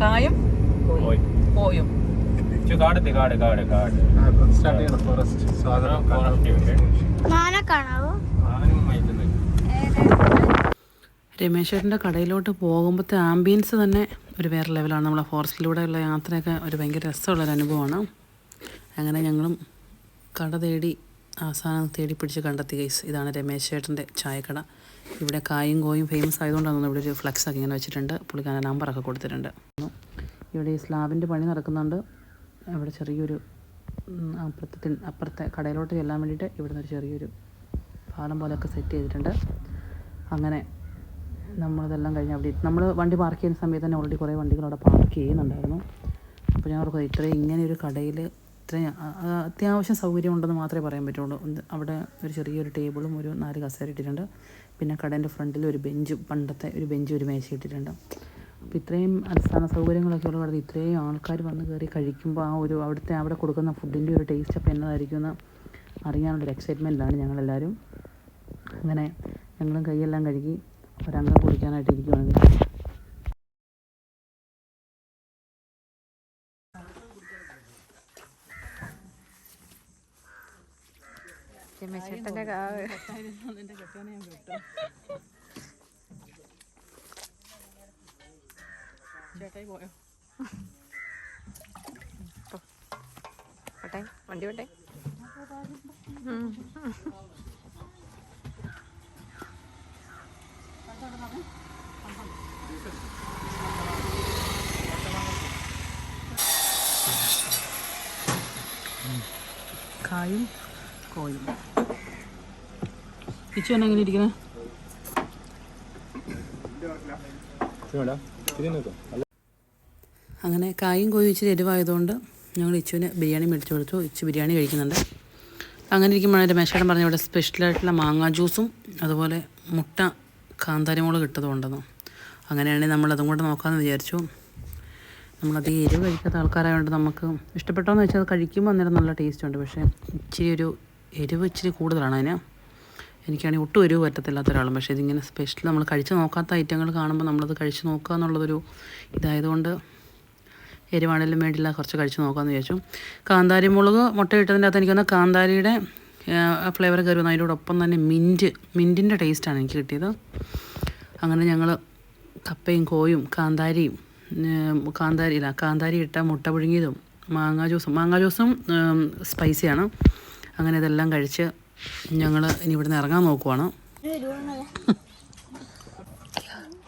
കായും? പോയി. പോയും. കാട് കാട് കാട്. സ്റ്റാർട്ട് ചെയ്യണം ഫോറസ്റ്റ് സാധനം ഫോറസ്റ്റ് കാണാവോ? ആനും രമേശേട്ടന്റെ കടയിലോട്ട് പോകുമ്പോഴത്തെ ആംബിയൻസ് തന്നെ ഒരു വേറെ ലെവലാണ് നമ്മളെ ഫോറസ്റ്റിലൂടെയുള്ള യാത്രയൊക്കെ ഒരു ഭയങ്കര രസമുള്ളൊരു അനുഭവമാണ്. അങ്ങനെ ഞങ്ങളും കട തേടി അവസാനം തേടി പിടിച്ച് കണ്ടെത്തി കേസ് ഇതാണ് രമേശ് ചായക്കട. ഇവിടെ കായും കോയും ഫേമസ് ആയതുകൊണ്ടാണ് ഇവിടെ ഒരു ഫ്ലക്സ് ഒക്കെ ഇങ്ങനെ വെച്ചിട്ടുണ്ട്. പുള്ളിക്കാരൻ നമ്പറൊക്കെ കൊടുത്തിട്ടുണ്ട്. ഇവിടെ ഈ സ്ലാബിന്റെ പണി നടക്കുന്നുണ്ട്. അവിടെ ചെറിയൊരു അപ്പുറത്തെ അപ്പുറത്തെ കടയിലോട്ട് ചെല്ലാൻ വേണ്ടിയിട്ട് ഇവിടുന്ന് ഒരു ചെറിയൊരു പാലം പോലെയൊക്കെ സെറ്റ് ചെയ്തിട്ടുണ്ട്. അങ്ങനെ നമ്മളിതെല്ലാം കഴിഞ്ഞ് അവിടെ നമ്മൾ വണ്ടി പാർക്ക് ചെയ്യുന്ന സമയത്ത് തന്നെ ഓൾറെഡി കുറേ വണ്ടികൾ അവിടെ പാർക്ക് ചെയ്യുന്നുണ്ടായിരുന്നു. അപ്പോൾ ഞാൻ ഓർക്കും ഇത്രയും ഇങ്ങനെ ഒരു കടയിൽ ഇത്രയും അത്യാവശ്യം സൗകര്യം ഉണ്ടെന്ന് മാത്രമേ പറയാൻ പറ്റുള്ളൂ. അവിടെ ഒരു ചെറിയൊരു ടേബിളും ഒരു നാല് കസേര ഇട്ടിട്ടുണ്ട്. പിന്നെ കടേന്റെ ഫ്രണ്ടിൽ ഒരു ബെഞ്ചും പണ്ടത്തെ ഒരു ബെഞ്ച് ഒരു മേശ ഇട്ടിട്ടുണ്ട്. അപ്പോൾ ഇത്രയും അടിസ്ഥാന സൗകര്യങ്ങളൊക്കെ ഉള്ള കടയിൽ ഇത്രയും ആൾക്കാർ വന്ന് കയറി കഴിക്കുമ്പോൾ ആ ഒരു അവിടുത്തെ അവിടെ കൊടുക്കുന്ന ഫുഡിന്റെ ഒരു ടേസ്റ്റ് അപ്പോൾ എന്നതായിരിക്കും എന്ന് അറിയാനുള്ളൊരു എക്സൈറ്റ്മെന്റിലാണ് ഞങ്ങളെല്ലാവരും അങ്ങനെ ഞങ്ങളും കൈയെല്ലാം കഴുകി ഒരംഗം കുടിക്കാനായിട്ട് ഇരിക്കുവാണെങ്കിൽ ചേട്ടന്റെ കാവ് പോട്ടെ വണ്ടി പോട്ടെ. കായും കോയും. ഇച്ചു തന്നെ എങ്ങനെ ഇരിക്കുന്നത് അങ്ങനെ കായും കോയും ഇച്ചിരി എരിവായതുകൊണ്ട് ഞങ്ങൾ ഇച്ചുവിന് ബിരിയാണി മേടിച്ചു കൊടുത്തു. ഇച്ചു ബിരിയാണി കഴിക്കുന്നുണ്ട്. അങ്ങനെ ഇരിക്കുമ്പോഴാണ് രമേശേട്ടൻ പറഞ്ഞ ഇവിടെ സ്പെഷ്യലായിട്ടുള്ള മാങ്ങ ജ്യൂസും അതുപോലെ മുട്ട കാന്താരി മുളക് ഇട്ടതുകൊണ്ടെന്ന്. അങ്ങനെയാണെങ്കിൽ നമ്മൾ അതും കൂടെ നോക്കാമെന്ന് വിചാരിച്ചു. നമ്മളധികം എരിവ് കഴിക്കാത്ത ആൾക്കാരായതുകൊണ്ട് നമുക്ക് ഇഷ്ടപ്പെട്ടോന്ന് വെച്ചാൽ കഴിക്കുമ്പോൾ അന്നേരം നല്ല ടേസ്റ്റ് ഉണ്ട്. പക്ഷേ ഇച്ചിരി ഒരു എരിവ് ഇച്ചിരി കൂടുതലാണ് അതിന്. എനിക്കാണെങ്കിൽ ഒട്ടും എരിവ് പറ്റത്തില്ലാത്ത ഒരാളും. പക്ഷേ ഇതിങ്ങനെ സ്പെഷ്യൽ നമ്മൾ കഴിച്ച് നോക്കാത്ത ഐറ്റങ്ങൾ കാണുമ്പോൾ നമ്മളത് കഴിച്ച് നോക്കുക എന്നുള്ളതൊരു ഇതായതുകൊണ്ട് എരിവാണേലും വേണ്ടില്ല കുറച്ച് കഴിച്ച് നോക്കാമെന്ന് വിചാരിച്ചു. കാന്താരി മുളക് മുട്ട ഇട്ടതിന്റെ അകത്ത് എനിക്ക് തോന്നുന്നു കാന്താരിയുടെ ഫ്ലേവർ കയറി വന്നു. അതിനോടൊപ്പം തന്നെ മിന്റ് മിന്റിന്റെ ടേസ്റ്റാണ് എനിക്ക് കിട്ടിയത്. അങ്ങനെ ഞങ്ങൾ കപ്പയും കോയും കാന്താരിയും കാന്താരിയില്ല കാന്താരി ഇട്ട മുട്ട പുഴുങ്ങിയതും മാങ്ങാ ജ്യൂസും മാങ്ങാ ജ്യൂസും സ്പൈസിയാണ് അങ്ങനെ ഇതെല്ലാം കഴിച്ച് ഞങ്ങൾ ഇനി ഇവിടുന്ന് ഇറങ്ങാൻ നോക്കുവാണ്.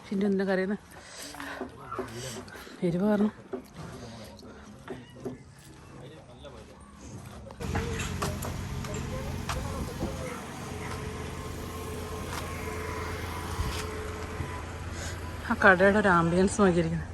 പിന്നെ എന്താ കരയുന്നത് എരിവ് കാരണം. ആ കടയുടെ ഒരു ആംബിയൻസ് നോക്കിയിരിക്കുന്നത്